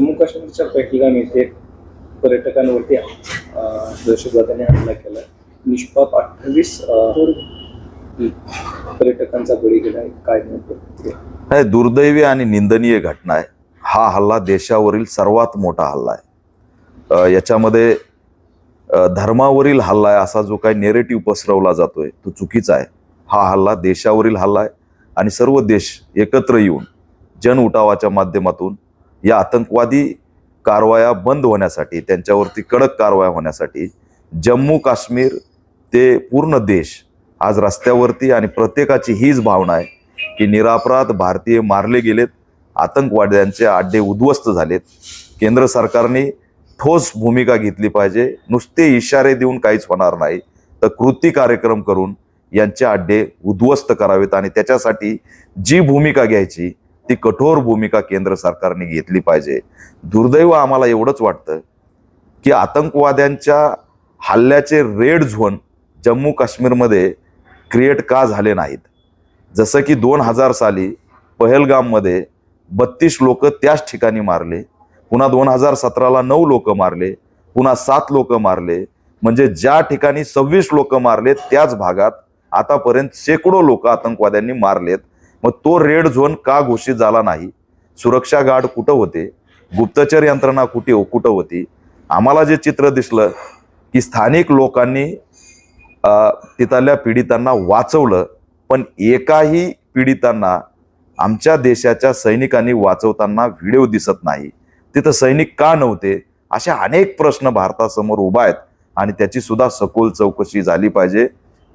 नाशिकच्या पहिलगाम येथे पर्यटकांवरती दहशतवाद्याने हल्ला केला. निष्पाप अठ्ठावीस पर्यटकांचा बळी गेला. काय नेमकं? दुर्दैवी आणि निंदनीय घटना आहे. हा हल्ला देशावरील सर्वात मोठा हल्ला आहे. याच्यामध्ये धर्मावरील हल्ला आहे. असा जो काही नेरेटिव्ह पसरवला जातोय तो चुकीचा आहे. हा हल्ला देशावरील हल्ला आहे. आणि सर्व देश एकत्र येऊन जन उठावाच्या माध्यमातून या आतंकवादी कारवाया बंद होण्यासाठी त्यांच्यावरती कडक कारवाया होण्यासाठी जम्मू काश्मीर ते पूर्ण देश आज रस्त्यावरती आणि प्रत्येकाची हीच भावना आहे की निरापराध भारतीय मारले गेलेत आतंकवाद्यांचे आड्डे उद्ध्वस्त झालेत. केंद्र सरकारने ठोस भूमिका घेतली पाहिजे नुसते इशारे देऊन काहीच होणार नाही. तर कृती कार्यक्रम करून यांचे आड्डे उद्ध्वस्त करावेत आणि त्याच्यासाठी जी भूमिका घ्यायची ती कठोर भूमिका केंद्र सरकारने घेतली पाहिजे. दुर्दैव आम्हाला एवढंच वाटतं की आतंकवाद्यांच्या हल्ल्याचे रेड झोन जम्मू काश्मीरमध्ये क्रिएट का झाले नाहीत? जसं की दोन हजार साली पहलगाममध्ये बत्तीस लोक त्याच ठिकाणी मारले पुन्हा दोन हजार सतराला नऊ लोक मारले पुन्हा सात लोक मारले म्हणजे ज्या ठिकाणी सव्वीस लोक मारले त्याच भागात आतापर्यंत शेकडो लोक आतंकवाद्यांनी मारलेत. मग तो रेड झोन का घोषित झाला नाही? सुरक्षा गार्ड कुठं होते? गुप्तचर यंत्रणा कुठे हो- कुठं होती? आम्हाला जे चित्र दिसलं की स्थानिक लोकांनी तिथल्या पीडितांना वाचवलं पण एकाही पीडितांना आमच्या देशाच्या सैनिकांनी वाचवताना व्हिडिओ दिसत नाही. तिथं सैनिक का नव्हते? अशा अनेक प्रश्न भारतासमोर उभा आहेत आणि त्याची सुद्धा सखोल चौकशी झाली पाहिजे.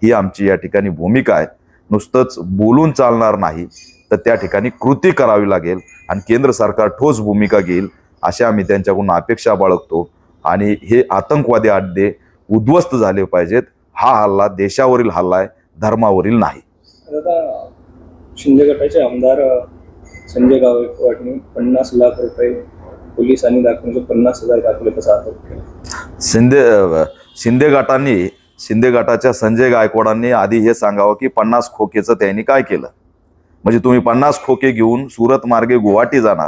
ही आमची या ठिकाणी भूमिका आहे. नुसतंच बोलून चालणार नाही तर त्या ठिकाणी कृती करावी लागेल आणि केंद्र सरकार ठोस भूमिका घेईल अशा आम्ही त्यांच्याकडून अपेक्षा बाळगतो. आणि हे आतंकवादी अड्डे उद्ध्वस्त झाले पाहिजेत. हा हल्ला देशावरील हल्ला आहे धर्मावरील नाही. शिंदे गटाचे आमदार संजय गायकवाडनी पन्नास लाख रुपये पोलिसांनी दाखवून पन्नास हजार दाखवले केला. शिंदे शिंदे गटांनी शिंदे गटाच्या संजय गायकवाडांनी आधी हे सांगावं की पन्नास खोकेचं त्यांनी काय केलं? म्हणजे तुम्ही पन्नास खोके घेऊन सुरत मार्गे गुवाहाटी जाणार.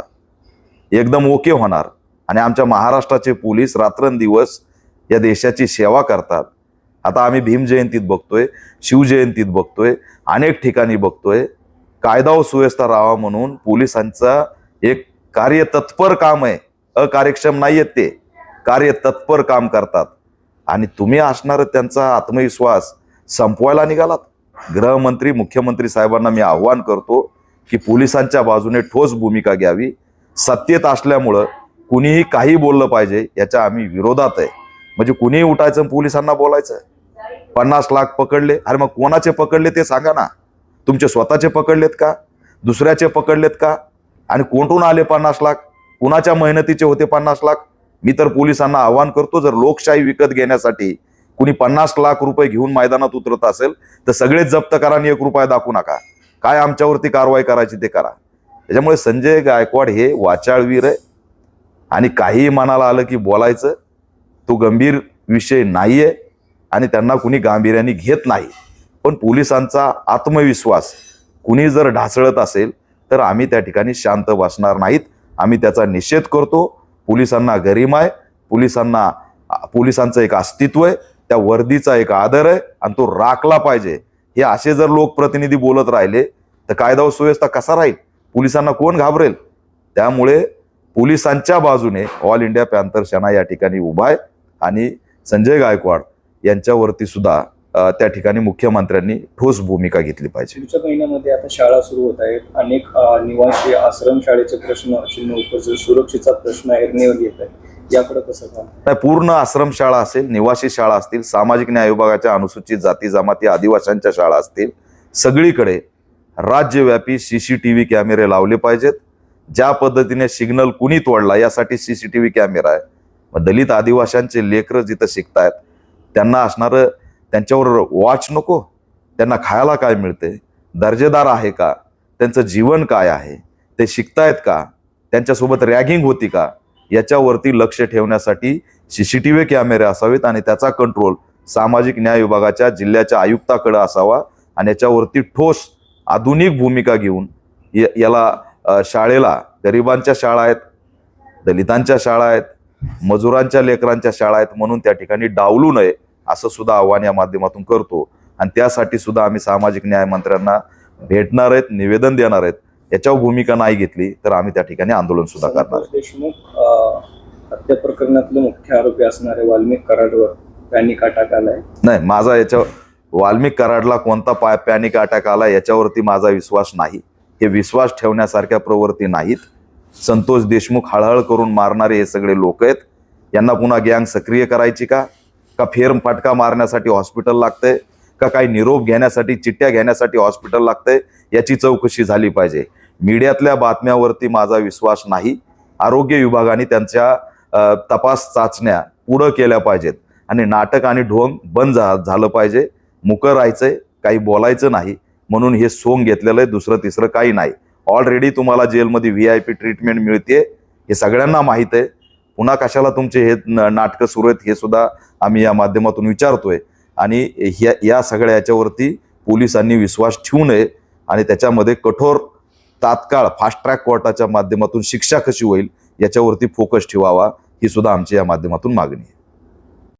एकदम ओके होणार. आणि आमच्या महाराष्ट्राचे पोलीस रात्रंदिवस या देशाची सेवा करतात. आता आम्ही भीम जयंतीत बघतोय शिवजयंतीत बघतोय अनेक ठिकाणी बघतोय. कायदा व सुव्यवस्था राहावा म्हणून पोलिसांचा एक कार्य तत्पर काम आहे. अकार्यक्षम नाही आहेत ते. कार्य तत्पर काम करतात. आणि तुम्ही असणारं त्यांचा आत्मविश्वास संपवायला निघालात. गृहमंत्री मुख्यमंत्री साहेबांना मी आव्हान करतो की पोलिसांच्या बाजूने ठोस भूमिका घ्यावी. सत्तेत असल्यामुळं कुणीही काही बोललं पाहिजे याच्या आम्ही विरोधात आहे. म्हणजे कुणीही उठायचं पोलिसांना बोलायचं. पन्नास लाख पकडले. अरे मग कोणाचे पकडले ते सांगा ना. तुमचे स्वतःचे पकडलेत का? दुसऱ्याचे पकडलेत का? आणि कोणतून आले पन्नास लाख? कुणाच्या मेहनतीचे होते पन्नास लाख? मी तर पोलिसांना आवाहन करतो जर लोकशाही विकत घेण्यासाठी कुणी पन्नास लाख रुपये घेऊन मैदानात उतरत असेल तर सगळेच जप्त करा आणि एक रुपया दाखवू नका. काय आमच्यावरती कारवाई करायची ते करा. त्याच्यामुळे संजय गायकवाड हे वाचाळवीर आहे. आणि काहीही मनाला आलं की बोलायचं तो गंभीर विषय नाही आहे आणि त्यांना कुणी गांभीर्याने घेत नाही. पण पोलिसांचा आत्मविश्वास कुणी जर ढासळत असेल तर आम्ही त्या ठिकाणी शांत बसणार नाहीत. आम्ही त्याचा निषेध करतो. पोलिसांना गरिमा आहे पोलिसांना पोलिसांचं एक अस्तित्व आहे त्या वर्दीचा एक आदर आहे आणि तो राखला पाहिजे. हे असे जर लोकप्रतिनिधी बोलत राहिले तर कायदा व सुव्यवस्था कसा राहील? पोलिसांना कोण घाबरेल? त्यामुळे पोलिसांच्या बाजूने ऑल इंडिया पॅन्थर सेना या ठिकाणी उभा आहे आणि संजय गायकवाड यांच्यावरती सुद्धा त्या ठिकाणी मुख्यमंत्र्यांनी ठोस भूमिका घेतली पाहिजे. पुढच्या महिन्यामध्ये आता शाळा सुरू होत आहेत. अनेक निवासी आश्रम शाळेचे प्रश्न चिन्ह उपस्थित सुरक्षेचा प्रश्न ऐरणीवर येत आहे याकडे कसं नाही पूर्ण आश्रमशाळा असेल निवासी शाळा असतील सामाजिक न्याय विभागाच्या अनुसूचित जाती जमाती आदिवासींच्या शाळा असतील सगळीकडे राज्यव्यापी सी सी टी व्ही कॅमेरे लावले पाहिजेत. ज्या पद्धतीने सिग्नल कुणी तोडला यासाठी C C T V camera आहे. मग दलित आदिवासींचे लेकरं जिथं शिकतायत त्यांना असणारं त्यांच्यावर वॉच नको. त्यांना खायला काय मिळते दर्जेदार आहे का? त्यांचं जीवन काय आहे? ते शिकतायत का? त्यांच्यासोबत रॅगिंग होती का? याच्यावरती लक्ष ठेवण्यासाठी सी सी टी व्ही कॅमेरे असावेत आणि त्याचा कंट्रोल सामाजिक न्याय विभागाच्या जिल्ह्याच्या आयुक्ताकडे असावा आणि याच्यावरती ठोस आधुनिक भूमिका घेऊन य- याला शाळेला गरिबांच्या शाळा आहेत दलितांच्या शाळा आहेत मजुरांच्या लेकरांच्या शाळा आहेत म्हणून त्या ठिकाणी डावलू नये. असं सुद्धा आव्हान या माध्यमातून करतो. आणि त्यासाठी सुद्धा आम्ही सामाजिक न्याय मंत्र्यांना भेटणार आहेत निवेदन देणार आहेत. याच्यावर भूमिका नाही घेतली तर आम्ही त्या ठिकाणी आंदोलन सुद्धा करणार देशमुख हत्या प्रकरणातले मुख्य आरोपी असणारे वाल्मिक कराडवर पॅनिक अटॅक आलाय. नाही माझा याच्या वाल्मिक कराडला कोणता पाय पॅनिक अटॅक आला याच्यावरती माझा विश्वास नाही. हे विश्वास ठेवण्यासारख्या प्रवृत्ती नाहीत. संतोष देशमुख हळहळ करून मारणारे हे सगळे लोक आहेत. यांना पुन्हा गँग सक्रिय करायची का? का फेर फटका मारण्यासाठी हॉस्पिटल लागतंय? का काही निरोप घेण्यासाठी चिठ्ठ्या घेण्यासाठी हॉस्पिटल लागतंय? याची चौकशी झाली पाहिजे. मीडियातल्या बातम्यावरती माझा विश्वास नाही. आरोग्य विभागाने त्यांच्या तपास चाचण्या पुढं केल्या पाहिजेत. आणि नाटक आणि ढोंग बंद झा- झालं पाहिजे. मुकं राहायचंय काही बोलायचं नाही. म्हणून हे सोंग घेतलेलं आहे दुसरं तिसरं काही नाही. ऑलरेडी तुम्हाला जेलमध्ये व्ही आय पी ट्रीटमेंट मिळते हे सगळ्यांना माहीत आहे. पुन्हा कशाला तुमचे हे न- नाटकं सुरू आहेत हे सुद्धा आम्ही या माध्यमातून विचारतोय. आणि ह्या या सगळ्या याच्यावरती पोलिसांनी विश्वास ठेवू नये आणि त्याच्यामध्ये कठोर तात्काळ फास्ट ट्रॅक कोर्टाच्या माध्यमातून शिक्षा कशी होईल याच्यावरती फोकस ठेवावा ही सुद्धा आमची या माध्यमातून मागणी आहे.